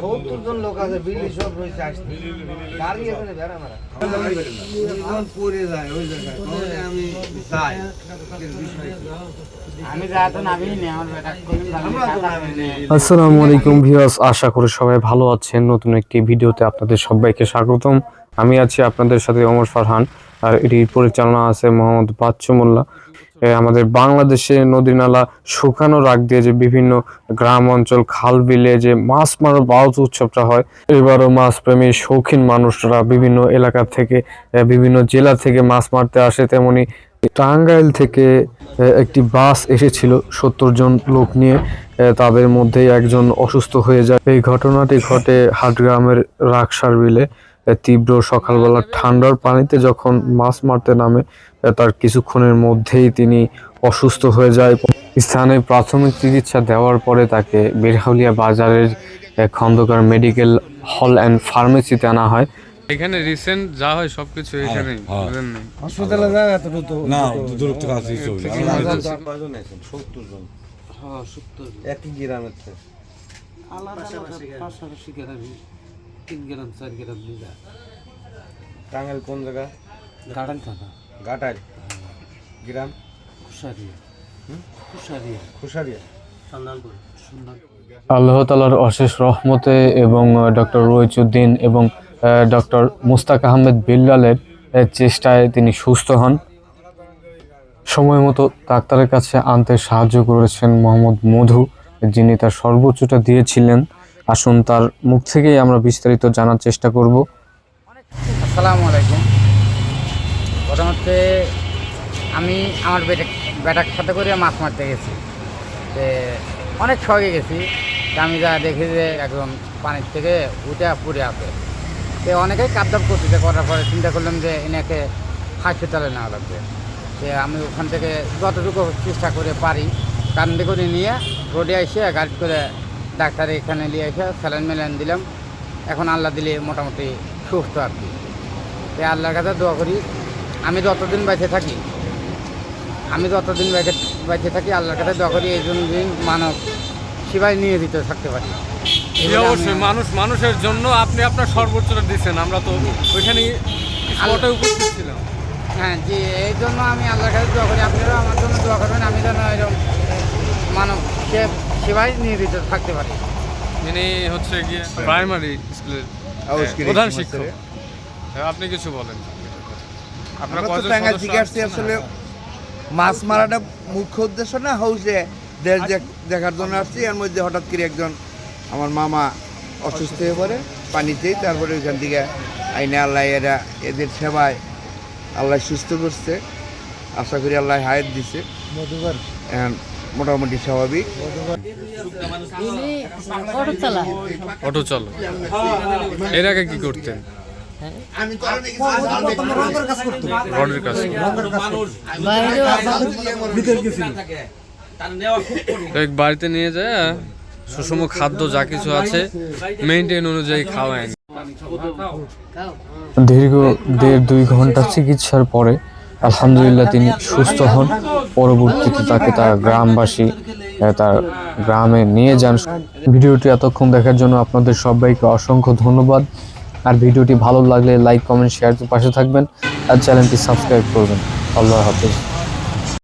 সত্তর জন লোক আছে বিলি সব রয়েছে আসতে গাড়ি এখানে বেড়া মারা? পড়ে যায় ওই জায়গায়। আমি যাই। আমি যাতে নামিনি আমার বেটা কোনদিন আমরা তো নামিনি। আসসালামু আলাইকুম ভিউয়ার্স আশা করি সবাই ভালো আছেন। নতুন একটি ভিডিওতে আপনাদের সবাইকে স্বাগতম। আমি আছি আপনাদের সাথে অমর ফারহান আর এটির পরিচালনা আছে মোহাম্মদ বাচ্চু মোল্লা। আমাদের বাংলাদেশে নদী নালা শুকানো রাখ দিয়ে যে বিভিন্ন গ্রাম অঞ্চল, খাল বিলে যে মাছ মারার বাউজ উৎসবটা হয়, এবারও মাছ প্রেমী শৌখিন মানুষরা বিভিন্ন এলাকা থেকে বিভিন্ন জেলা থেকে মাছ মারতে আসে তেমনি। টাঙ্গাইল থেকে একটি বাস এসেছিল সত্তর জন লোক নিয়ে তাদের মধ্যে একজন অসুস্থ হয়ে যায়। এই ঘটনাটি ঘটে হাটগ্রামের রাকসার বিলে। তীব্র সকালবেলা ঠান্ডার পানিতে যখন মাছ মারতে নামে তার কিছুক্ষণের মধ্যেই তিনি অসুস্থ হয়ে যায়। স্থানে প্রাথমিক চিকিৎসা দেওয়ার পরে তাকে বেরহাউলিয়া বাজারের খন্দকার মেডিকেল হল অ্যান্ড ফার্মেসিতে আনা হয়। এখানে রিসেন্ট যা হয় সবকিছু এখানেই হ্যাঁ। বুঝেন নাই? হাসপাতালে যায় এত দ্রুত না আছেন জন। হ্যাঁ সত্তর একই গ্রামের থেকে। আলাদা আলাদা পাশাপাশি গ্রামে। তিন গ্রাম চার গ্রাম মিলা টাঙ্গাইল কোন জায়গা? গাড়াল থানা ঘাটাইল গ্রাম? কুশারিয়া। কুশারিয়া। খুশারিয়া সন্ধানপুর সন্ধান আল্লাহ তালার অশেষ রহমতে এবং ডক্টর রইচুদ্দিন এবং ডক্টর মুস্তাক আহমেদ বিল্লালের চেষ্টায় তিনি সুস্থ হন। সময় মতো ডাক্তারের কাছে আনতে সাহায্য করেছেন মোহাম্মদ মধু যিনি তার সর্বোচ্চটা দিয়েছিলেন। আসুন তার মুখ থেকেই আমরা বিস্তারিত জানার চেষ্টা করব। আসসালামু আলাইকুম। প্রথমতে আমি আমার বেটা বেটার সাথে করে মাছ মারতে গেছি। অনেক শখে গেছি। আমি যা দেখি যে একদম পানির থেকে উঠে পড়ে আছে। তো অনেকেই কাপদাপ করতেছে করার পরে চিন্তা করলাম যে এনাকে হাসপাতালে নেওয়া লাগবে। তো আমি ওখান থেকে যতটুকু চেষ্টা করে পারি, কান্দে করে নিয়ে রোডে এসে গাড়ি করে ডাক্তার এখানে নিয়ে এসে স্যালাইন মেলাইন দিলাম। এখন আল্লাহ দিলে মোটামুটি সুস্থ আর কি। তাই আল্লাহর কাছে দোয়া করি আমি যতদিন বেঁচে থাকি আমি যতদিন বেঁচে বেঁচে থাকি আল্লাহর কাছে দোয়া করি এই জন্য দিন মানব সেবায় নিয়ে দিতে থাকতে পারি। অবশ্যই মানুষ মানুষের জন্য আপনি আপনার সর্বোচ্চটা দিচ্ছেন আমরা তো ওইখানে স্পটে উপস্থিত ছিলাম। হ্যাঁ জি এই জন্য আমি আল্লাহর কাছে দোয়া করি আপনারাও আমার জন্য দোয়া করবেন আমি যেন এরকম মানব সে- সেবায় নিয়োজিত থাকতে পারি। ইনি হচ্ছে গিয়ে প্রাইমারি স্কুলের প্রধান শিক্ষক। হ্যাঁ, আপনি কিছু বলেন। আপনার আমরা তো কয়জন টাঙ্গাইল সদস্য থেকে আসছি আসছেন? আসলে মাছ মারাটা মুখ্য উদ্দেশ্য না হাউসে দেশ দেখ- দেখার জন্য আসছি। এর মধ্যে হঠাৎ করে একজন আমার মামা অসুস্থ হয়ে পড়ে পানিতেই তারপরে ওইখান থেকে আইনে আল্লাহ এরা এদের সেবায় আল্লাহ সুস্থ করছে। আশা করি আল্লাহ হায়াত দিছে। এখন মোটামুটি স্বাভাবিক। অটো চলো এর আগে কি করতেন? রডের কাজ এক বাড়িতে নিয়ে যায় সুষম খাদ্য যা কিছু আছে মেনটেন অনুযায়ী খাওয়ায়। দীর্ঘ দেড় দুই ঘণ্টা চিকিৎসার পরে আলহামদুলিল্লাহ তিনি সুস্থ হন। পরবর্তীতে তাকে তার গ্রামবাসী তার গ্রামে নিয়ে যান। ভিডিওটি এতক্ষণ দেখার জন্য আপনাদের সবাইকে অসংখ্য ধন্যবাদ। আর ভিডিওটি ভালো লাগলে লাইক, কমেন্ট, শেয়ার পাশে থাকবেন। আর চ্যানেলটি সাবস্ক্রাইব করবেন। আল্লাহ হাফিজ।